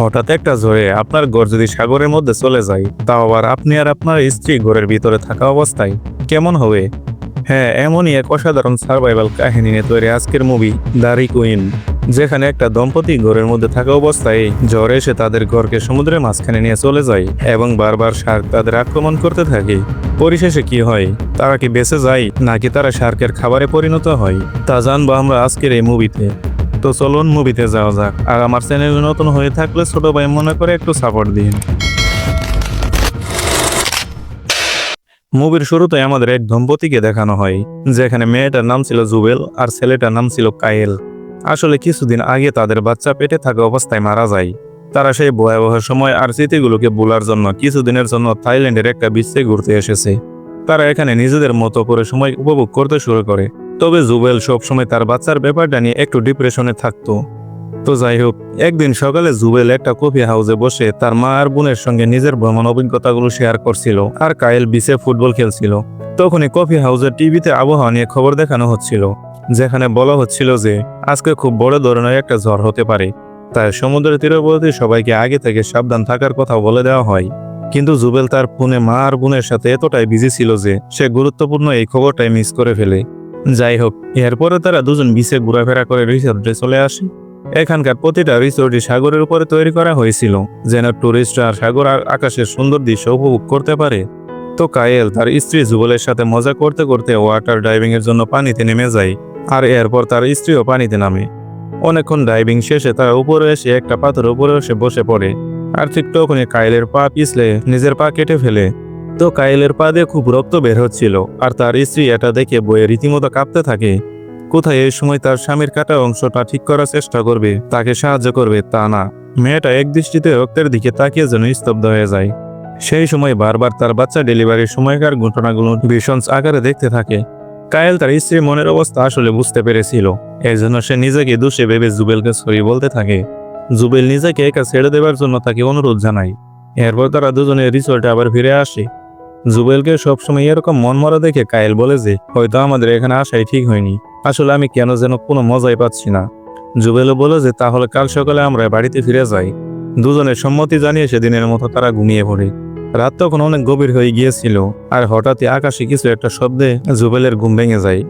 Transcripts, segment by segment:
হঠাৎ একটা ঝড়ে আপনার ঘর যদি সাগরের মধ্যে চলে যায়, তাও আবার আপনি আর আপনার স্ত্রী ঘরের ভিতরে থাকা অবস্থায়। কেমন হবে? হ্যাঁ এমনই এক অসাধারণ সার্ভাইভাল কাহিনী নিয়ে তৈরি আজকের মুভি দারি কুইন যেখানে একটা দম্পতি ঘরের মধ্যে থাকা অবস্থায় ঝড় এসে তাদের ঘরকে সমুদ্রের মাঝখানে নিয়ে চলে যায় এবং বারবার শার্ক তাদের আক্রমণ করতে থাকে। পরিশেষে কি হয়? তারা কি বেঁচে যায়, নাকি তারা শার্কের খাবারে পরিণত হয়? তা জানব আমরা আজকের এই মুভিতে তো চলুন মুভিতে যাওয়া যাক। আর আমার চ্যানেল নতুন হয়ে থাকলে ছোট ভাই মনে করে একটু সাপোর্ট দিন। মুভির শুরুতে আমাদের এক দম্পতিকে দেখানো হয়, যেখানে মেয়েটার নাম ছিল জুবেল আর ছেলেটার নাম ছিল কায়েল। আসলে কিছুদিন আগে তাদের বাচ্চা পেটে থাকা অবস্থায় মারা যায়। তারা সেই ভয়াবহ সময় আর স্মৃতিগুলোকে ভোলার জন্য কিছুদিনের জন্য থাইল্যান্ডের একটা বিশ্বে ঘুরতে এসেছে। তারা এখানে নিজেদের মতো করে সময় উপভোগ করতে শুরু করে। তবে জুবেল সবসময় তার বাচ্চার ব্যাপারটা নিয়ে একটু ডিপ্রেশনে থাকতো। তো যাই হোক, একদিন সকালে জুবেল একটা কফি হাউসে বসে তার মা আর বোনের সঙ্গে নিজের ভ্রমণ অভিজ্ঞতাগুলো শেয়ার করছিল আর কায়েল বিচে ফুটবল খেলছিল। তখনই কফি হাউসের টিভিতে আবহাওয়া নিয়ে খবর দেখানো হচ্ছিল, যেখানে বলা হচ্ছিল যে, আজকে খুব বড় ধরনের একটা ঝড় হতে পারে। তাই সমুদ্রের তীরবর্তী সবাইকে আগে থেকে সাবধান থাকার কথা বলে দেওয়া হয়। কিন্তু জুবেল তার ফোনে মা আর বোনের সাথে এতটাই বিজি ছিল যে, সে গুরুত্বপূর্ণ এই খবরটাই মিস করে ফেলে। যাই হোক এরপরে তারা দুজন বিচে ঘোরাফেরা করে রিসোর্টে চলে আসে। এখানকার প্রতিটা রিসোর্টই সাগরের উপরে তৈরি করা হয়েছিল, যেন টুরিস্টরা সাগর আর আকাশের সুন্দর দৃশ্য উপভোগ করতে পারে। তো কায়েল তার স্ত্রী যুগলের সাথে মজা করতে করতে ওয়াটার ডাইভিং এর জন্য পানিতে নেমে যায়, আর এরপর তার স্ত্রীও পানিতে নামে। অনেকক্ষণ ডাইভিং শেষে তারা উপরে এসে একটা পাথরের উপরে এসে বসে পড়ে, আর ঠিক তখনই কায়েলের পা পিছলে নিজের পা কেটে ফেলে। তো কায়েলের পা দিয়ে খুব রক্ত বের হচ্ছিল, আর তার স্ত্রী এটা দেখে বইয়ে রীতিমতো কাঁপতে থাকে। কোথায় এই সময় তার স্বামীর কাটা অংশটা ঠিক করার চেষ্টা করবে, তাকে সাহায্য করবে তা না। মেয়েটা এক দৃষ্টিতে রক্তের দিকে তাকিয়ে যেন স্তব্ধ হয়ে যায়। সেই সময় বারবার তার বাচ্চা ডেলিভারির সময়কার ঘটনাগুলো ভীষণ আকারে দেখতে থাকে। কায়েল তার স্ত্রীর মনের অবস্থা আসলে বুঝতে পেরেছিল। এই জন্য সে নিজেকে দোষে ভেবে জুবেলকে সরি বলতে থাকে। জুবেল নিজেকে একা ছেড়ে দেওয়ার জন্য তাকে অনুরোধ জানায়। এরপর তারা দুজনে রিসোর্টে আবার ফিরে আসে। জুবেলকে সবসময় এরকম মন মরা দেখে কায়েল বলে যে, হয়তো আমাদের এখানে আসাই ঠিক হয়নি। আসলে আমি কেন যেন কোনো মজাই পাচ্ছি না। জুবেলও বলে যে, তাহলে কাল সকালে আমরা বাড়িতে ফিরে যাই। দুজনের সম্মতি জানিয়ে সেদিনের মতো তারা ঘুমিয়ে পড়ে। রাত তখন অনেক গভীর হয়ে গিয়েছিল, আর হঠাৎই আকাশে কিছু একটা শব্দে জুবেলের ঘুম ভেঙে যায়।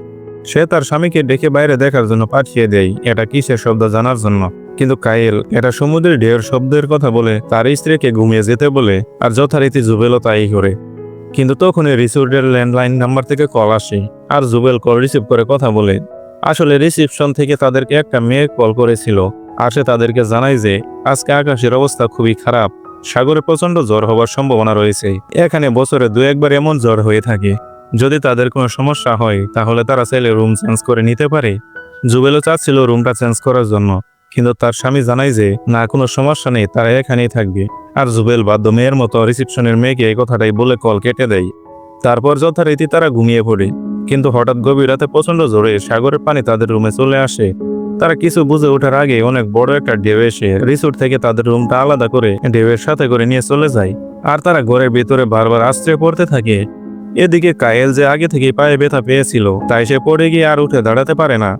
সে তার স্বামীকে ডেকে বাইরে দেখার জন্য পাঠিয়ে দেয়, এটা কিসের শব্দ জানার জন্য? কিন্তু কায়েল, এটা সমুদ্রের ঢেউর শব্দের কথা বলে, তার স্ত্রীকে ঘুমিয়ে যেতে বলে। আর যথারীতি জুবেলও তাই করে। কিন্তু তখনই রিসিভের ল্যান্ডলাইন নাম্বার থেকে কল আসে আর জুবেল কল রিসিভ করে কথা বলে। আসলে রিসিপশন থেকে তাদেরকে একটা মেয়ে কল করেছিল আর সে তাদেরকে জানায় যে, আজকে আকাশের অবস্থা খুবই খারাপ। সাগরে প্রচণ্ড জ্বর হওয়ার সম্ভাবনা রয়েছে। এখানে বছরে দু একবার এমন জ্বর হয়ে থাকে। যদি তাদের কোনো সমস্যা হয়, তাহলে তারা চাইলে রুম চেঞ্জ করে নিতে পারে। জুবেলও চাচ্ছিল রুমটা চেঞ্জ করার জন্য, কিন্তু তার স্বামী জানায় যে, না, কোনো সমস্যা নেই, তারা এখানেই থাকবে। আর জুবেল বাদ্য মেয়ের মতো রিসিপশনের মেয়েকে এই কথাটাই বলে কল কেটে দেয়। তারপর যথারীতি তারা ঘুমিয়ে পড়ে। কিন্তু হঠাৎ গভীর রাতে প্রচণ্ড জোরে সাগরের পানি তাদের রুমে চলে আসে। তারা কিছু বুঝে ওঠার আগে অনেক বড় একটা ঢেউ এসে রিসোর্ট থেকে তাদের রুমটা আলাদা করে ঢেউয়ের সাথে করে নিয়ে চলে যায়। আর তারা ঘরের ভিতরে বারবার আশ্রয় পড়তে থাকে। এদিকে কায়েল যে আগে থেকেই পায়ে ব্যথা পেয়েছিল, তাই সে পড়ে গিয়ে আর উঠে দাঁড়াতে পারে না।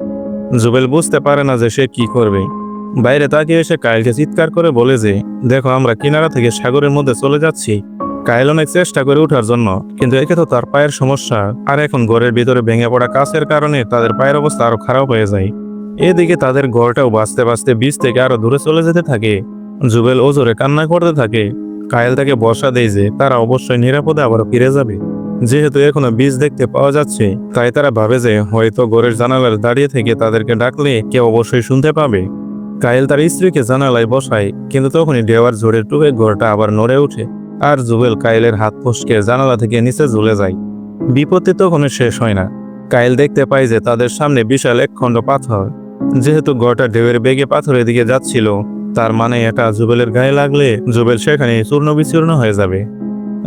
জুবেল বুঝতে পারে না যে সে কি করবে। বাইরে তাকিয়ে এসে কায়েলকে চিৎকার করে বলে যে, দেখো, আমরা কিনারা থেকে সাগরের মধ্যে চলে যাচ্ছি। কায়েল অনেক চেষ্টা করে ওঠার জন্য, কিন্তু একে তো তার পায়ের সমস্যা। আর এখন ঘরের ভিতরে ভেঙে পড়া কাছের কারণে তাদের পায়ের অবস্থা আরও খারাপ হয়ে যায়। এদিকে তাদের ঘরটাও বাঁচতে বাঁচতে বীজ থেকে আরও দূরে চলে যেতে থাকে। জুবেল ওজোরে কান্না করতে থাকে। কায়েল তাকে বর্ষা দেয় যে, তারা অবশ্যই নিরাপদে আবার ফিরে যাবে। যেহেতু এখনও বীজ দেখতে পাওয়া যাচ্ছে, তাই তারা ভাবে যে, হয়তো ঘরের জানালার দাঁড়িয়ে থেকে তাদেরকে ডাকলে কেউ অবশ্যই শুনতে পাবে। কায়েল তার স্ত্রীকে জানালায় বসায়, কিন্তু তখনই ডেওয়ার জোরে টুকে ঘরটা আবার নড়ে ওঠে আর জুবেল কায়েলের হাত ফসকে জানালা থেকে নিচে ঝুলে যায়। বিপত্তি তখনও শেষ হয় না। কায়েল দেখতে পায় যে তাদের সামনে বিশাল এক খণ্ড পাথর। যেহেতু গড়টা ঢেউয়ের বেগে পাথরের দিকে যাচ্ছিল, তার মানে এটা জুবেলের গায়ে লাগলে জুবেল সেখানে চূর্ণ বিচূর্ণ হয়ে যাবে।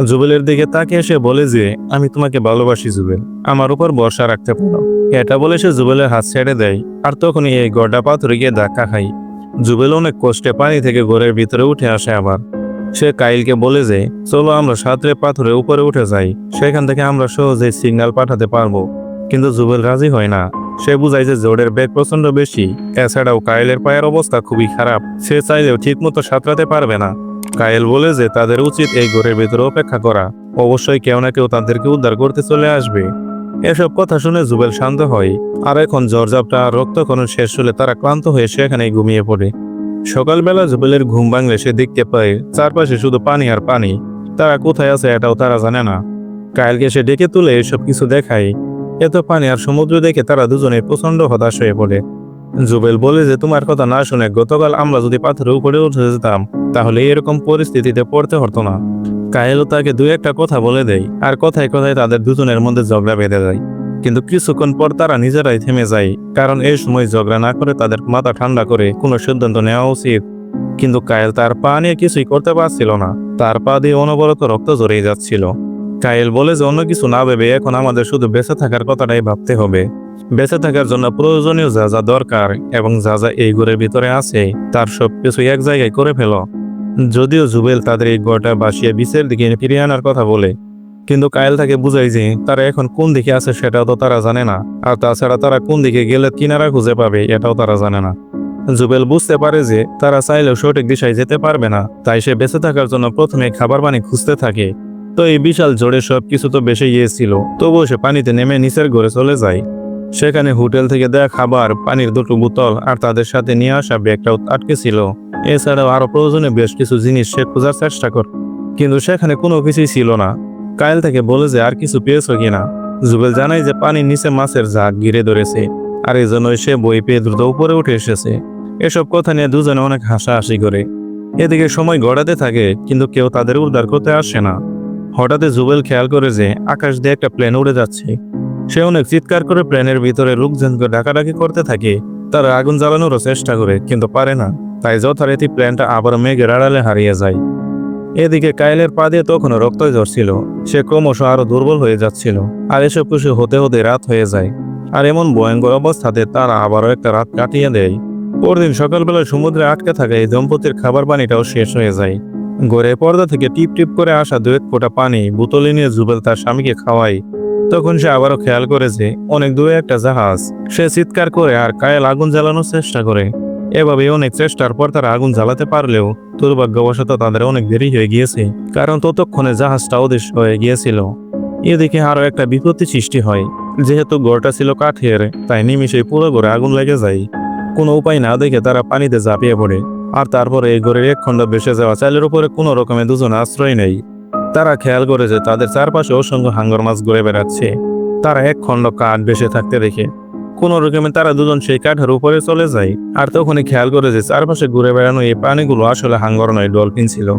জুবেলের দিকে তাকিয়ে সে বলে যে, আমি তোমাকে ভালোবাসি, জুবেল। আমার উপর বর্ষা রাখতে পারো। এটা বলে সে জুবেলের হাত ছেড়ে দেয় আর তখনই এই গড়টা পাথরে গিয়ে ধাক্কা খাই জুবেল অনেক কষ্টে পানি থেকে ঘরের ভিতরে উঠে আসে আবার। সে কাইলকে বলে যে, চলো আমরা সাঁতরে পাথরে উপরে উঠে যাই। সেখান থেকে আমরা সহজেই সিগন্যাল পাঠাতে পারব। কিন্তু জুবেল রাজি হয় না। সে বুঝায় যে জোরের বেগ প্রচণ্ড বেশি। এছাড়াও কাইলের পায়ের অবস্থা খুবই খারাপ। সে চাইলেও ঠিকমতো সাঁতরাতে পারবে না। কায়েল বলে যে, তাদের উচিত এই ঘরের ভেতরে অপেক্ষা করা। অবশ্যই কেউ না কেউ তাদেরকে উদ্ধার করতে চলে আসবে। এসব কথা শুনে জুবেল শান্ত হয়। আর এখন জ্বরজাপটা আর রক্তক্ষরণ শেষ হলে তারা ক্লান্ত হয়ে সেখানেই ঘুমিয়ে পড়ে। সকালবেলা জুবেলের ঘুম ভাঙলে সে দেখতে পায়, চারপাশে শুধু পানি আর পানি। তারা কোথায় আছে এটাও তারা জানে না। কায়েলকে সে ডেকে তুলে এসব কিছু দেখায়। এত পানি আর সমুদ্র দেখে তারা দুজনে প্রচণ্ড হতাশ হয়ে পড়ে। জুবেল বলে যে, তোমার কথা না শুনে গতকাল আমরা যদি পাথরের উপরে উঠে যেতাম, তাহলে এরকম পরিস্থিতিতে পড়তে হতো না। কায়েলও তাকে দু একটা কথা বলে দেয়, আর কথায় কথায় তাদের দুজনের মধ্যে ঝগড়া বেঁধে যায় কিন্তু কিছুক্ষণ পর তারা নিজেরাই থেমে যায়, কারণ এই সময় ঝগড়া না করে তাদের মাথা ঠান্ডা করে কোনো সিদ্ধান্ত নেওয়া উচিত। কিন্তু কায়েল তার পা নিয়ে কিছুই করতে পারছিল না, তার পা দিয়ে অনবরত রক্ত জড়িয়ে যাচ্ছিল। কায়েল বলে যে, অন্য কিছু না ভেবে এখন আমাদের শুধু বেঁচে থাকার কথাটাই ভাবতে হবে। বেঁচে থাকার জন্য প্রয়োজনীয় যা যা দরকার এবং যা যা এই ঘরের ভিতরে আছে, তার সব কিছু এক জায়গায় করে ফেলো। যদিও জুবেল তাদের এই গড়টা বাসিয়ে বিচের দিকে ফিরিয়ে আনার কথা বলে, কিন্তু কায়েল তাকে বুঝাই যে তারা এখন কোন দিকে আছে সেটাও তো তারা জানে না, আর তাছাড়া তারা কোন দিকে গেলে কিনারা খুঁজে পাবে এটাও তারা জানে না। জুবেল বুঝতে পারে যে তারা চাইলেও সঠিক দিশায় যেতে পারবে না, তাই সে বেঁচে থাকার জন্য প্রথমে খাবার পানি খুঁজতে থাকে। তো এই বিশাল জোরে সব কিছু তো বেশি গিয়েছিল, তবুও সে পানিতে নেমে নিচের ঘরে চলে যায়। সেখানে হোটেল থেকে দেয়া খাবার, পানির দুটো বোতল আর তাদের সাথে নিয়ে আসা ব্যাগটাও আটকে ছিল। এছাড়াও আরও প্রয়োজনে বেশ কিছু জিনিস সে খোঁজার চেষ্টা কর। কিন্তু সেখানে কোনো কিছুই ছিল না। কায়েল থেকে বলে যে আর কিছু পেয়েছ কিনা? জুবেল জানাই যে পানির নিচে মাছের ঝাঁক ঘিরে ধরেছে আর এই জন্যই সে বই পেয়ে দ্রুত উপরে উঠে এসেছে। এসব কথা নিয়ে দুজনে অনেক হাসাহাসি করে। এদিকে সময় গড়াতে থাকে, কিন্তু কেউ তাদের উদ্ধার করতে আসে না। হঠাৎ জুবেল খেয়াল করে যে আকাশ দিয়ে একটা প্লেন উড়ে যাচ্ছে। সে অনেক চিৎকার করে প্লেনের ভিতরে লোকজনকে ডাকাডাকি করতে থাকে। তারা আগুন জ্বালানোরও চেষ্টা করে, কিন্তু পারে না। তাই যথারীতি প্লেনটা আবার মেঘের আড়ালে হারিয়ে যায়। এদিকে কাইলের পা দিয়ে তখনও রক্ত ঝরছিল। সে ক্রমশ আরও দুর্বল হয়ে যাচ্ছিল। আর এসব কিছু হতে হতে রাত হয়ে যায়। আর এমন ভয়ঙ্কর অবস্থাতে তারা আবারও একটা রাত কাটিয়ে দেয়। পরদিন সকালবেলা সমুদ্রে আটকে থাকা এই দম্পতির খাবার পানিটাও শেষ হয়ে যায়। ঘরে পর্দা থেকে টিপ টিপ করে আসা দু এক ফোঁটা পানি বোতলে নিয়ে জুবেল তার স্বামীকে খাওয়ায়। তখন সে আবারও খেয়াল করে যে অনেক দূরে একটা জাহাজ। সে চিৎকার করে আর কায়েল আগুন জ্বালানোর চেষ্টা করে। এভাবে অনেক চেষ্টার পর তারা আগুন জ্বালাতে পারলেও দুর্ভাগ্যবশত তাদের অনেক দেরি হয়ে গিয়েছে, কারণ ততক্ষণে জাহাজটা অদৃশ্য হয়ে গিয়েছিল। এদিকে আরও একটা বিপত্তি সৃষ্টি হয়। যেহেতু ঘরটা ছিল কাঠের, তাই নিমিষেই পুরো ঘরে আগুন লেগে যায়। কোনো উপায় না দেখে তারা পানিতে ঝাঁপিয়ে পড়ে। আর তারপরে এই ঘরের এক খণ্ড বেসে যাওয়া চালের উপরে কোনো রকমের দুজন আশ্রয় নেই। তারা খেয়াল করেছে তাদের চারপাশে অসংখ্য হাঙ্গর মাছ ঘুরে বেড়াচ্ছে। তারা এক খণ্ড কাঠ বেসে থাকতে দেখে। কোনো রকমে তারা দুজন সেই কাঠের উপরে চলে যায় আর তখনই খেয়াল করে যে চারপাশে ঘুরে বেড়ানো এই প্রাণীগুলো আসলে হাঙ্গর নয়, ডলফিন ছিল।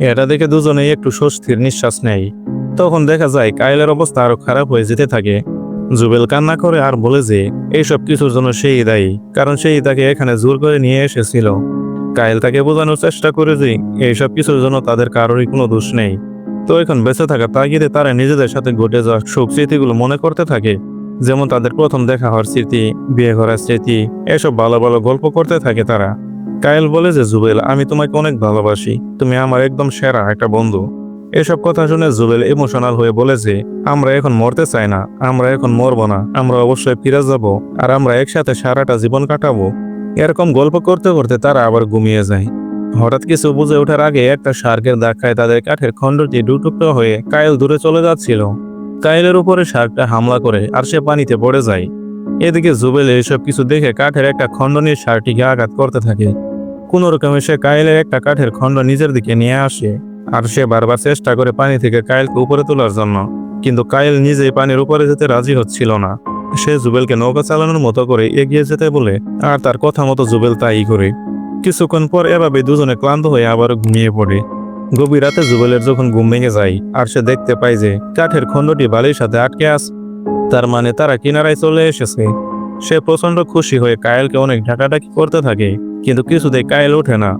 এটা দেখে দুজনেই একটু স্বস্তির নিঃশ্বাস নেয়। তখন দেখা যায় কাইলের অবস্থা আরও খারাপ হয়ে যেতে থাকে। জুবেল কান্না করে আর বলে যে, এইসব কিছুর জন্য সেই দায়ী, কারণ সেই তাকে এখানে জোর করে নিয়ে এসেছিল। কায়েল তাকে বোঝানোর চেষ্টা করে যে, এইসব কিছুর জন্য তাদের কারোরই কোনো দোষ নেই। তো এখন বেঁচে থাকা তাগিদে তারা নিজেদের সাথে ঘটে যাওয়া সুখ স্মৃতিগুলো মনে করতে থাকে, যেমন তাদের প্রথম দেখা হওয়ার স্মৃতি, বিয়ে করার স্মৃতি, এসব ভালো ভালো গল্প করতে থাকে তারা। কায়েল বলে যে, জুবেল, আমি তোমাকে অনেক ভালোবাসি। তুমি আমার একদম সেরা একটা বন্ধু। এসব কথা শুনে জুবেল ইমোশনাল হয়ে বলে যে, আমরা এখন মরতে চাই না, আমরা এখন মরবো না, আমরা অবশ্যই ফিরে যাব, আর আমরা একসাথে সারাটা জীবন কাটাবো। এরকম গল্প করতে করতে তারা আবার ঘুমিয়ে যায়। হঠাৎ কিছু বুঝে ওঠার আগে একটা শার্কের ধাক্কায় তাদের কাঠের খণ্ডটি দুটুকরো হয়ে কায়েল দূরে চলে যাচ্ছিল। কায়েলের উপরে শার্কটা হামলা করে আর সে পানিতে পড়ে যায়। এদিকে জুবেল এসব কিছু দেখে কাঠের একটা খণ্ড নিয়ে শার্কটিকে আঘাত করতে থাকে। কোনো রকমে সে কায়েলের একটা কাঠের খণ্ড নিজের দিকে নিয়ে আসে আর সে বারবার চেষ্টা করে পানি থেকে কায়েলকে উপরে তোলার জন্য, কিন্তু কায়েল নিজেই পানির উপরে যেতে রাজি হচ্ছিল না। সে জুবেলকে নৌকা চালানোর মতো করে এগিয়ে যেতে বলে, আর তার কথা মতো জুবেল তাই করে। কিছুক্ষণ পর এভাবে দুজনে ক্লান্ত হয়ে আবারও ঘুমিয়ে পড়ে। গভীর রাতে জুবেলের যখন ঘুম ভেঙে যায়, আর সে দেখতে পায় যে কাঠের খণ্ডটি বালির সাথে আটকে আস তার মানে তারা কিনারায় চলে এসেছে। সে প্রচণ্ড খুশি হয়ে কায়েলকে অনেক ঢাকাঢাকি করতে থাকে, কিন্তু কিছুতেই কায়েল ওঠে না।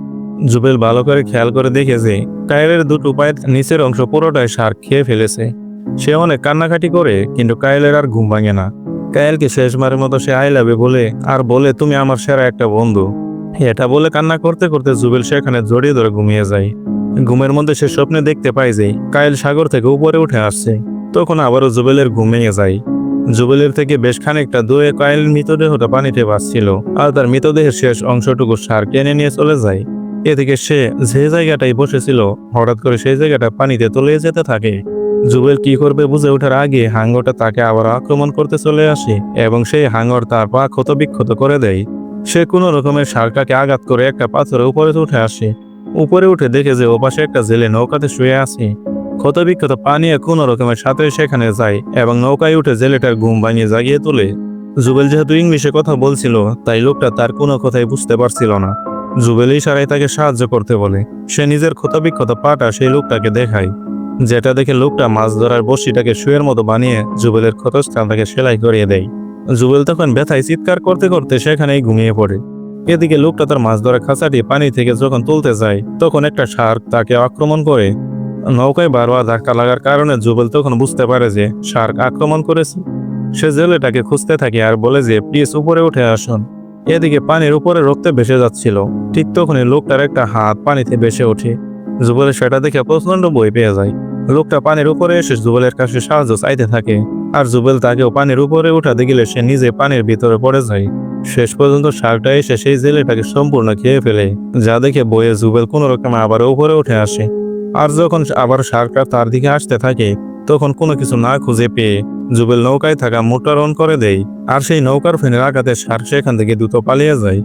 জুবেল ভালো করে খেয়াল করে দেখে যে কায়েলের দুটো পায়ের নিচের অংশ পুরোটাই সার খেয়ে ফেলেছে। সে অনেক কান্নাকাটি করে, কিন্তু কায়েলের আর ঘুম ভাঙে না। কায়েলকে শেষবারের মতো সে আই লাভে বলে, আর বলে তুমি আমার সেরা একটা বন্ধু। এটা বলে কান্না করতে করতে জুবেল সেখানে জড়িয়ে ধরে ঘুমিয়ে যায়। ঘুমের মধ্যে সে স্বপ্নে দেখতে পায় যে কায়েল সাগর থেকে উপরে উঠে আসছে। তখন আবারও জুবেলের ঘুমিয়ে যায়। জুবেলের থেকে বেশ খানিকটা দূরে কায়েল মৃতদেহটা পানিতে ভাসছিল আর তার মৃতদেহের শেষ অংশটুকু সার টেনে নিয়ে চলে যায়। এদিকে সে যে জায়গাটায় বসেছিল, হঠাৎ করে সেই জায়গাটা পানিতে তলিয়ে যেতে থাকে। জুবেল কি করবে বুঝে ওঠার আগে হাঙ্গরটা তাকে আবার আক্রমণ করতে চলে আসে এবং সেই হাঙ্গর তার পা ক্ষত বিক্ষত করে দেয়। সে কোনো রকমের সারটাকে আঘাত করে একটা পাথরের উপরে উঠে আসে। উপরে উঠে দেখে যে ওপাশে একটা জেলে নৌকাতে শুয়ে আছে। ক্ষত বিক্ষত পা নিয়ে কোনো রকমের সাথে সেখানে যায় এবং নৌকায় উঠে জেলেটার ঘুম ভাঙিয়ে জাগিয়ে তোলে। জুবেল যেহেতু ইংলিশে কথা বলছিল, তাই লোকটা তার কোনো কথাই বুঝতে পারছিল না। জুবেল ইশারায় তাকে সাহায্য করতে বলে। সে নিজের ক্ষত বিক্ষত পাটা সেই লোকটাকে দেখায়। যেটা দেখে লোকটা মাছ ধরার বড়শিটাকে শুয়ের মতো বানিয়ে জুবেলের ক্ষতস্থান তাকে সেলাই করিয়ে দেয়। জুবেল তখন ব্যথায় চিৎকার করতে করতে সেখানেই ঘুমিয়ে পড়ে। এদিকে লোকটা তার মাছ ধরা খাঁচাটি পানি থেকে যখন তুলতে যায়, তখন একটা শার্ক তাকে আক্রমণ করে। নৌকায় বারবার ধাক্কা লাগার কারণে জুবেল তখন বুঝতে পারে যে শার্ক আক্রমণ করেছে। সে জেলেটাকে খুঁজতে থাকে আর বলে যে, প্লিজ উপরে উঠে আসুন। এদিকে পানির উপরে রক্তে ভেসে যাচ্ছিল। ঠিক তখনই লোকটার একটা হাত পানিতে ভেসে ওঠে। জুবেলের সেটা দেখে প্রচণ্ড বই পেয়ে যায়। লোকটা পানির উপরে এসে জুবেলের কাছে সাহায্য চাইতে থাকে। আর জুবেল তাকেও পানির উপরে উঠাতে গেলে সে নিজে পানির ভিতরে পড়ে যায়। শেষ পর্যন্ত শার্কটা এসে সেই জেলেটাকে সম্পূর্ণ খেয়ে ফেলে, যা দেখে বইয়ে জুবেল কোনো রকমে আবার উপরে উঠে আসে। আর যখন আবার শার্কটা তার দিকে আসতে থাকে, তখন কোনো কিছু না খুঁজে পেয়ে জুবেল নৌকায় থাকা মোটর অন করে দেয়, আর সেই নৌকার ফেনের আঘাতে শার্ক সেখান থেকে দ্রুত পালিয়ে যায়।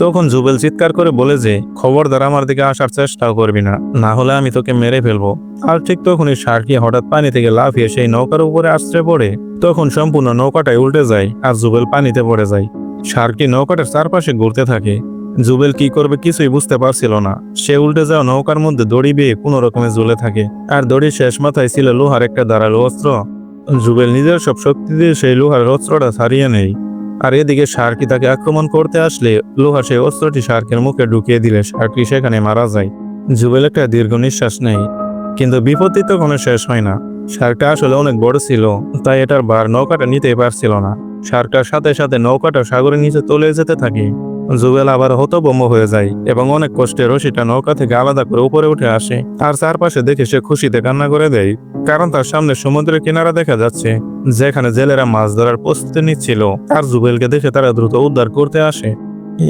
তখন জুবেল চিৎকার করে বলে যে, খবরদার আমার দিকে আসার চেষ্টাও করবি না না হলে আমি তোকে মেরে ফেলব। আর ঠিক তখনই শার্কি হঠাৎ পানি থেকে লাফিয়ে সেই নৌকার উপরে আশ্রে পড়ে। তখন সম্পূর্ণ নৌকাটাই উল্টে যায় আর জুবেল পানিতে পড়ে যায়। শার্কটি নৌকাটার চারপাশে ঘুরতে থাকে। জুবেল কি করবে কিছুই বুঝতে পারছিল না। সে উল্টে যাওয়া নৌকার মধ্যে দড়ি বেয়ে কোনো রকমে ঝুলে থাকে আর দড়ির শেষ মাথায় ছিল লোহার একটা ধারালো অস্ত্র। জুবেল নিজের সব শক্তি দিয়ে সেই লোহার অস্ত্রটা ছাড়িয়ে নেয়। আর এদিকে শার্কি তাকে আক্রমণ করতে আসলে লোহা সেই অস্ত্রটি সার্কের মুখে ঢুকিয়ে দিলে শার্কি সেখানে মারা যায়। জুবেল একটা দীর্ঘ নিঃশ্বাস নেই কিন্তু বিপত্তি তো কোনো শেষ হয় না। সার্কটা আসলে অনেক বড় ছিল, তাই এটার বার নৌকাটা নিতে পারছিল না। শার্কটার সাথে সাথে নৌকাটা সাগরের নিচে তলে যেতে থাকে। জুবেল আবার হতভম্ব হয়ে যায় এবং অনেক কষ্টে রশিটা নৌকা থেকে আলাদা করে উপরে উঠে আসে। আর চারপাশে দেখে সে খুশিতে কান্না করে দেয়, কারণ তার সামনে সমুদ্রের কিনারা দেখা যাচ্ছে, যেখানে জেলেরা মাছ ধরার প্রস্তুতি নিচ্ছিল। আর জুবেলকে দেখে তারা দ্রুত উদ্ধার করতে আসে।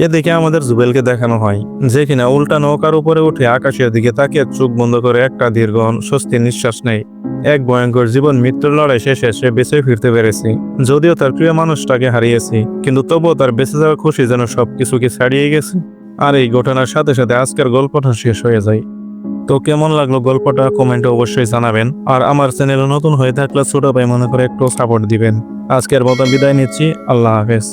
এদিকে আমাদের জুবেলকে দেখানো হয়, যে কিনা উল্টা নৌকার উপরে উঠে আকাশের দিকে তাকিয়ে চোখ বন্ধ করে একটা দীর্ঘ স্বস্তির নিঃশ্বাস নেয়। এক ভয়ঙ্কর জীবন মৃত্যুর লড়াই শেষে সে বেঁচে ফিরতে পেরেছি। যদিও তার প্রিয় মানুষটাকে হারিয়েছি, কিন্তু তবুও তার বেঁচে যাওয়ার খুশি যেন সব কিছুকে ছাড়িয়ে গেছে। আর এই ঘটনার সাথে সাথে আজকের গল্পটা শেষ হয়ে যায়। তো কেমন লাগল গল্পটা কমেন্টে অবশ্যই জানাবেন, আর আমার চ্যানেলে নতুন হয়ে থাকলে ছোট ভাই মনে করে একটু সাপোর্ট দিবেন। আজকের মতো বিদায় নিচ্ছি, আল্লাহ হাফেজ।